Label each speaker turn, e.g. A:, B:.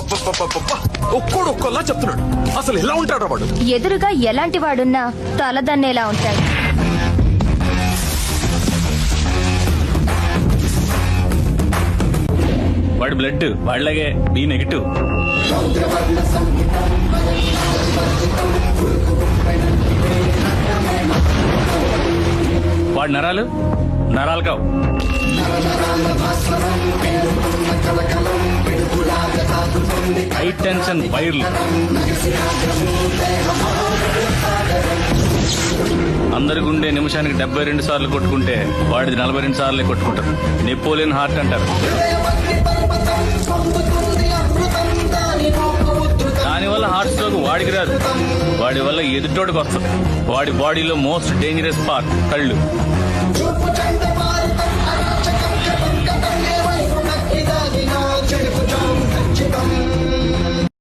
A: అబ్బబ్బబ్బబ్బబ్బబ్బ. ఒక్కోడు ఒక్కోలా చెప్తున్నాడు. అసలు ఎలా ఉంటాడు వాడు?
B: ఎదురుగా ఎలాంటి వాడున్నా తలదన్నేలా ఉంటాడు.
C: వాడి బ్లడ్ వాళ్ళగే బి నెగిటివ్. వాడి నరాలు నరాలు కావు. హై టెన్షన్ వైర్లు అందరి గుండె నిమిషానికి డెబ్బై రెండు సార్లు కొట్టుకుంటే వాడిది నలభై రెండు సార్లే కొట్టుకుంటారు నెపోలియన్ హార్ట్ అంటారు. దానివల్ల హార్ట్ స్ట్రోక్ వాడికి రాదు. వాడి వల్ల ఎదుటోడికి వస్తుంది. వాడి బాడీలో మోస్ట్ డేంజరస్ పార్ట్ కళ్ళు.